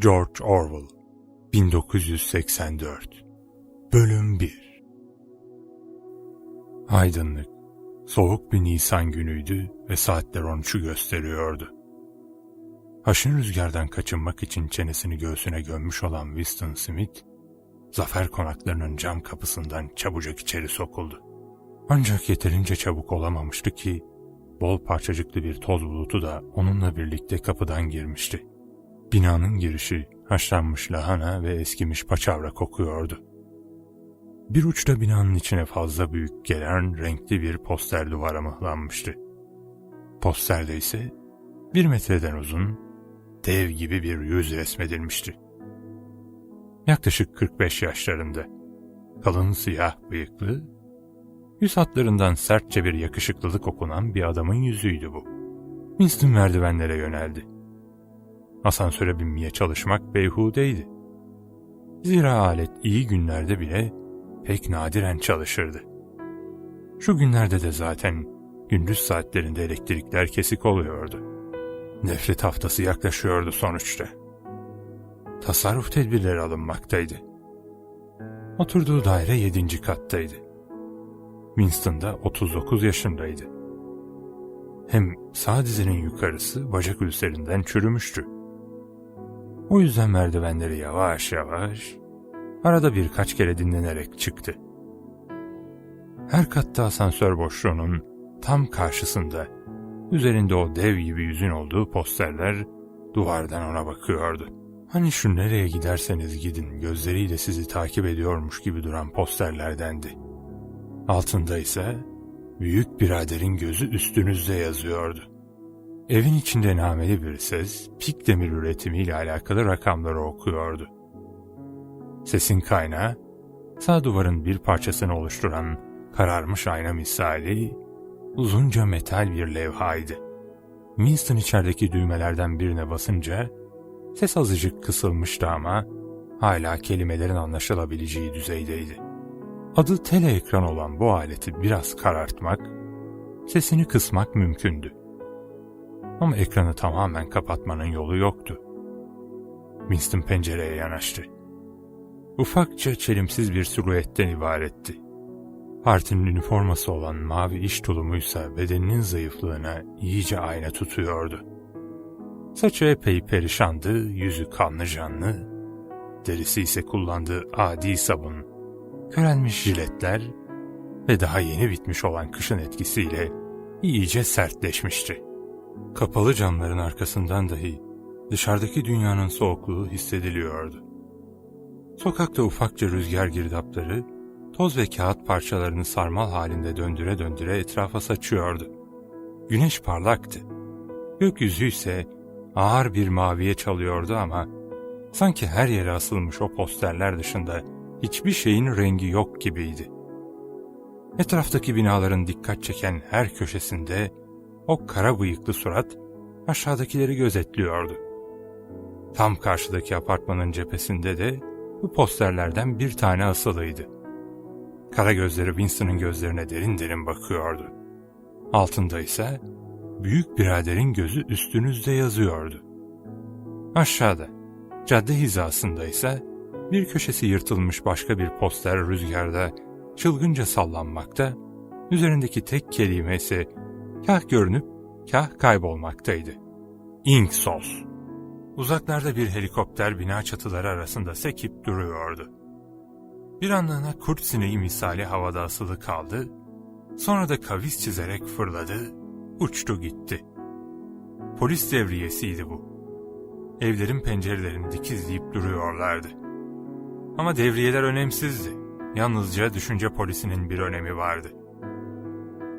George Orwell 1984 Bölüm 1 Aydınlık, soğuk bir Nisan günüydü ve saatler 13'ü gösteriyordu. Haşın rüzgardan kaçınmak için çenesini göğsüne gömmüş olan Winston Smith, zafer konaklarının cam kapısından çabucak içeri sokuldu. Ancak yeterince çabuk olamamıştı ki, bol parçacıklı bir toz bulutu da onunla birlikte kapıdan girmişti. Binanın girişi haşlanmış lahana ve eskimiş paçavra kokuyordu. Bir uçta binanın içine fazla büyük gelen renkli bir poster duvara mıhlanmıştı. Posterde ise bir metreden uzun, dev gibi bir yüz resmedilmişti. Yaklaşık 45 yaşlarında, kalın siyah bıyıklı, yüz hatlarından sertçe bir yakışıklılık okunan bir adamın yüzüydü bu. Winston merdivenlere yöneldi. Asansöre binmeye çalışmak beyhudeydi. Zira alet iyi günlerde bile pek nadiren çalışırdı. Şu günlerde de zaten gündüz saatlerinde elektrikler kesik oluyordu. Nefret haftası yaklaşıyordu sonuçta. Tasarruf tedbirleri alınmaktaydı. Oturduğu daire yedinci kattaydı. Winston da 39 yaşındaydı. Hem sağ dizinin yukarısı bacak ülserinden çürümüştü. O yüzden merdivenleri yavaş yavaş, arada birkaç kere dinlenerek çıktı. Her katta asansör boşluğunun tam karşısında, üzerinde o dev gibi yüzün olduğu posterler duvardan ona bakıyordu. Hani şu nereye giderseniz gidin gözleriyle sizi takip ediyormuş gibi duran posterlerdendi. Altında ise büyük biraderin gözü üstünüzde yazıyordu. Evin içinde nameli bir ses, pik demir üretimiyle alakalı rakamları okuyordu. Sesin kaynağı, sağ duvarın bir parçasını oluşturan kararmış ayna misali, uzunca metal bir levhaydı. Winston içerideki düğmelerden birine basınca, ses azıcık kısılmıştı ama hala kelimelerin anlaşılabileceği düzeydeydi. Adı tele ekran olan bu aleti biraz karartmak, sesini kısmak mümkündü. Ama ekranı tamamen kapatmanın yolu yoktu. Winston pencereye yanaştı. Ufakça çelimsiz bir silüetten ibaretti. Partinin üniforması olan mavi iş tulumuysa bedeninin zayıflığına iyice ayna tutuyordu. Saçı epey perişandı, yüzü kanlı canlı, derisi ise kullandığı adi sabun, körelmiş jiletler ve daha yeni bitmiş olan kışın etkisiyle iyice sertleşmişti. Kapalı camların arkasından dahi dışarıdaki dünyanın soğukluğu hissediliyordu. Sokakta ufakça rüzgar girdapları, toz ve kağıt parçalarını sarmal halinde döndüre döndüre etrafa saçıyordu. Güneş parlaktı. Gökyüzü ise ağır bir maviye çalıyordu ama sanki her yere asılmış o posterler dışında hiçbir şeyin rengi yok gibiydi. Etraftaki binaların dikkat çeken her köşesinde o kara bıyıklı surat aşağıdakileri gözetliyordu. Tam karşıdaki apartmanın cephesinde de bu posterlerden bir tane asılıydı. Kara gözleri Winston'ın gözlerine derin derin bakıyordu. Altında ise büyük biraderin gözü üstünüzde yazıyordu. Aşağıda, cadde hizasında ise bir köşesi yırtılmış başka bir poster rüzgarda çılgınca sallanmakta, üzerindeki tek kelime ise kah görünüp kah kaybolmaktaydı. Inksos. Uzaklarda bir helikopter bina çatıları arasında sekip duruyordu. Bir anlığına kurt sineği misali havada asılı kaldı, sonra da kavis çizerek fırladı, uçtu gitti. Polis devriyesiydi bu. Evlerin pencerelerini dikizleyip duruyorlardı. Ama devriyeler önemsizdi. Yalnızca düşünce polisinin bir önemi vardı.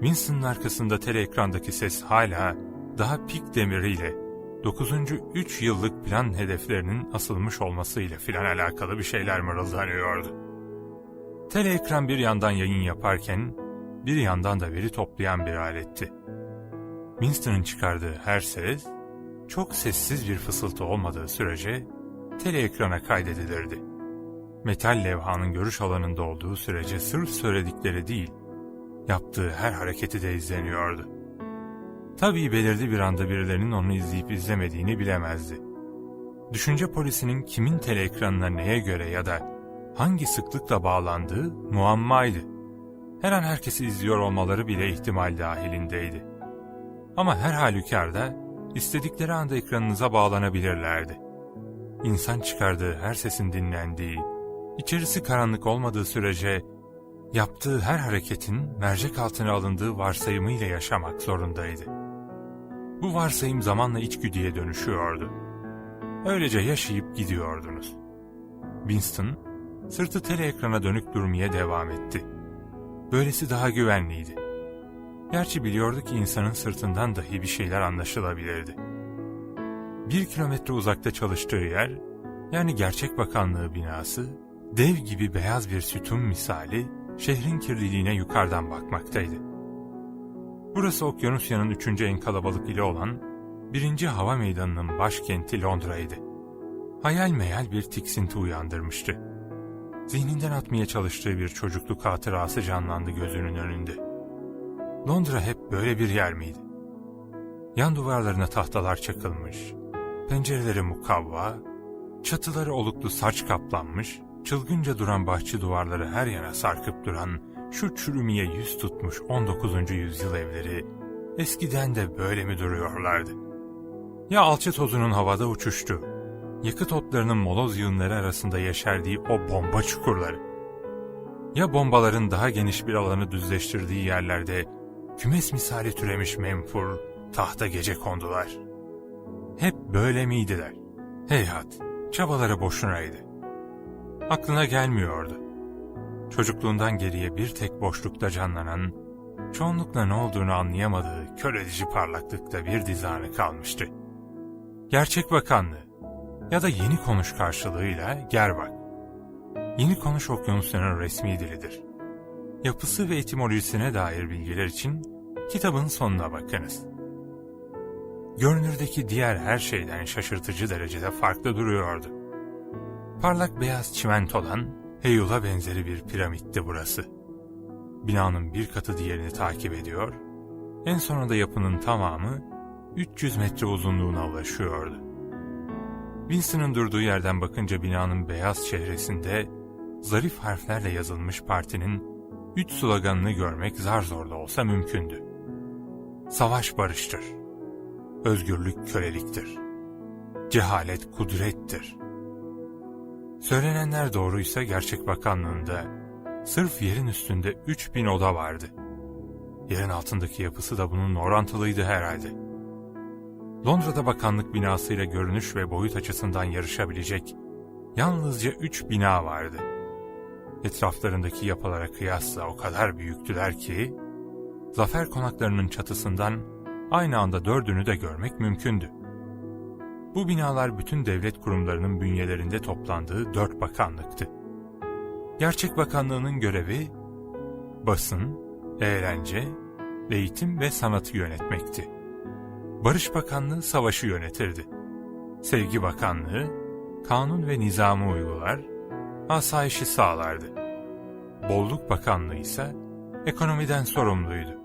Winston'ın arkasında tele ekrandaki ses hala daha pik demiriyle 9. 3 yıllık plan hedeflerinin asılmış olmasıyla filan alakalı bir şeyler mırıldanıyordu. Tele ekran bir yandan yayın yaparken bir yandan da veri toplayan bir aletti. Winston'ın çıkardığı her ses çok sessiz bir fısıltı olmadığı sürece tele ekrana kaydedilirdi. Metal levhanın görüş alanında olduğu sürece sırf söyledikleri değil, yaptığı her hareketi de izleniyordu. Tabii belirli bir anda birilerinin onu izleyip izlemediğini bilemezdi. düşünce polisinin kimin teleekranına neye göre ya da hangi sıklıkla bağlandığı muammaydı. Her an herkesi izliyor olmaları bile ihtimal dahilindeydi. Ama her halükarda istedikleri anda ekranınıza bağlanabilirlerdi. İnsan çıkardığı her sesin dinlendiği, içerisi karanlık olmadığı sürece yaptığı her hareketin mercek altına alındığı varsayımıyla yaşamak zorundaydı. Bu varsayım zamanla içgüdüye dönüşüyordu. Öylece yaşayıp gidiyordunuz. Winston, sırtı teleekrana dönük durmaya devam etti. Böylesi daha güvenliydi. Gerçi biliyordu ki insanın sırtından dahi bir şeyler anlaşılabilirdi. Bir kilometre uzakta çalıştığı yer, yani Gerçek Bakanlığı binası, dev gibi beyaz bir sütun misali şehrin kirliliğine yukarıdan bakmaktaydı. Burası Okyanusya'nın üçüncü en kalabalık ili olan birinci hava meydanının başkenti Londra'ydı. Hayal meyal bir tiksinti uyandırmıştı. Zihninden atmaya çalıştığı bir çocukluk hatırası canlandı gözünün önünde. Londra hep böyle bir yer miydi? Yan duvarlarına tahtalar çakılmış, pencereleri mukavva, çatıları oluklu saç kaplanmış, çılgınca duran bahçe duvarları her yana sarkıp duran şu çürümeye yüz tutmuş 19. yüzyıl evleri eskiden de böyle mi duruyorlardı? Ya alçı tozunun havada uçuştu, yakıt otlarının moloz yığınları arasında yeşerdiği o bomba çukurları. Ya bombaların daha geniş bir alanı düzleştirdiği yerlerde kümes misali türemiş menfur, tahta gece kondular. Hep böyle miydiler? Heyhat, çabaları boşunaydı. Aklına gelmiyordu. Çocukluğundan geriye bir tek boşlukta canlanan, çoğunlukla ne olduğunu anlayamadığı kör edici parlaklıkta bir dizanı kalmıştı. Gerçek Bakanlığı ya da Yeni Konuş karşılığıyla Gerbak. Yeni Konuş Okyanusya'nın resmi dilidir. Yapısı ve etimolojisine dair bilgiler için kitabın sonuna bakınız. Görünürdeki diğer her şeyden şaşırtıcı derecede farklı duruyordu. Parlak beyaz çimentodan heyula benzeri bir piramitti burası. Binanın bir katı diğerini takip ediyor, en sonunda yapının tamamı 300 metre uzunluğuna ulaşıyordu. Winston'ın durduğu yerden bakınca binanın beyaz çehresinde zarif harflerle yazılmış partinin üç sloganını görmek zar zor da olsa mümkündü. Savaş barıştır. Özgürlük köleliktir. Cehalet kudrettir. Söylenenler doğruysa Gerçek Bakanlığı'nda sırf yerin üstünde 3000 oda vardı. Yerin altındaki yapısı da bunun orantılıydı herhalde. Londra'da bakanlık binasıyla görünüş ve boyut açısından yarışabilecek yalnızca üç bina vardı. Etraflarındaki yapılara kıyasla o kadar büyüktüler ki, zafer konaklarının çatısından aynı anda dördünü de görmek mümkündü. Bu binalar bütün devlet kurumlarının bünyelerinde toplandığı dört bakanlıktı. Gerçek bakanlığının görevi, basın, eğlence, eğitim ve sanatı yönetmekti. Barış Bakanlığı savaşı yönetirdi. Sevgi Bakanlığı, kanun ve nizamı uygular, asayişi sağlardı. Bolluk Bakanlığı ise ekonomiden sorumluydu.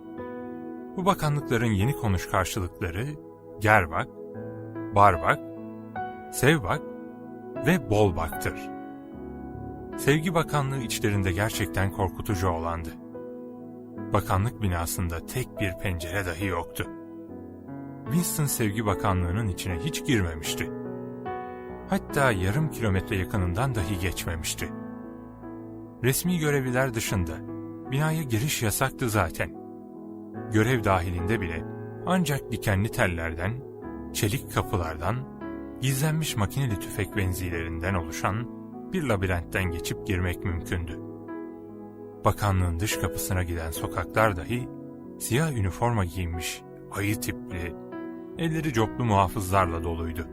Bu bakanlıkların yeni konuş karşılıkları Gerbak, Barbak, Sevbak ve Bolbak'tır. Sevgi Bakanlığı içlerinde gerçekten korkutucu olandı. Bakanlık binasında tek bir pencere dahi yoktu. Winston Sevgi Bakanlığı'nın içine hiç girmemişti. Hatta yarım kilometre yakınından dahi geçmemişti. Resmi görevliler dışında binaya giriş yasaktı zaten. Görev dahilinde bile ancak dikenli tellerden, çelik kapılardan, gizlenmiş makineli tüfek benzilerinden oluşan bir labirentten geçip girmek mümkündü. Bakanlığın dış kapısına giden sokaklar dahi siyah üniforma giymiş, ayı tipli, elleri coplu muhafızlarla doluydu.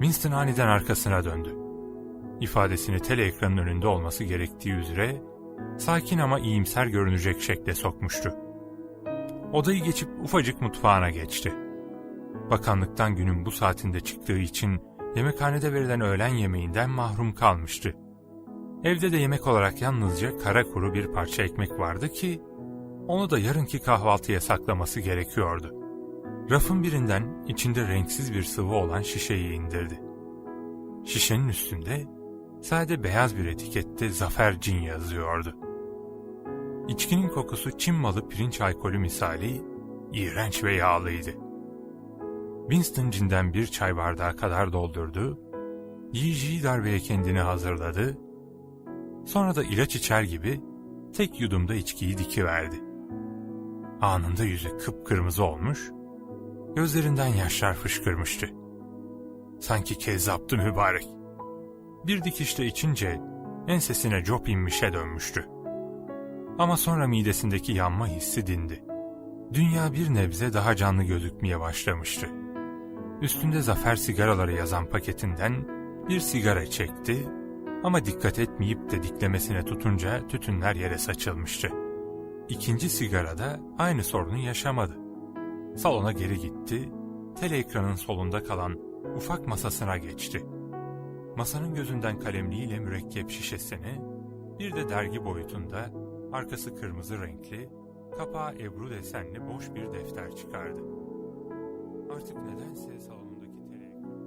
Winston aniden arkasına döndü. İfadesini teleekranın önünde olması gerektiği üzere sakin ama iyimser görünecek şekle sokmuştu. Odayı geçip ufacık mutfağına geçti. Bakanlıktan günün bu saatinde çıktığı için yemekhanede verilen öğlen yemeğinden mahrum kalmıştı. Evde de yemek olarak yalnızca kara kuru bir parça ekmek vardı ki onu da yarınki kahvaltıya saklaması gerekiyordu. Rafın birinden içinde renksiz bir sıvı olan şişeyi indirdi. Şişenin üstünde sade beyaz bir etikette Zafer Cin yazıyordu. İçkinin kokusu Çin malı pirinç alkolü misali iğrenç ve yağlıydı. Winston Cin'den bir çay bardağı kadar doldurdu, yiyeceği darbeye kendini hazırladı, sonra da ilaç içer gibi tek yudumda içkiyi dikiverdi. Anında yüzü kıpkırmızı olmuş, gözlerinden yaşlar fışkırmıştı. Sanki kezzaptı mübarek. Bir dikişte içince ensesine cop inmişe dönmüştü. Ama sonra midesindeki yanma hissi dindi. Dünya bir nebze daha canlı gözükmeye başlamıştı. Üstünde zafer sigaraları yazan paketinden bir sigara çekti ama dikkat etmeyip de diklemesine tutunca tütünler yere saçılmıştı. İkinci sigarada aynı sorunu yaşamadı. Salona geri gitti, tele ekranın solunda kalan ufak masasına geçti. Masanın gözünden kalemliğiyle mürekkep şişesini, bir de dergi boyutunda, arkası kırmızı renkli, kapağı ebru desenli boş bir defter çıkardı. Artık nedense salona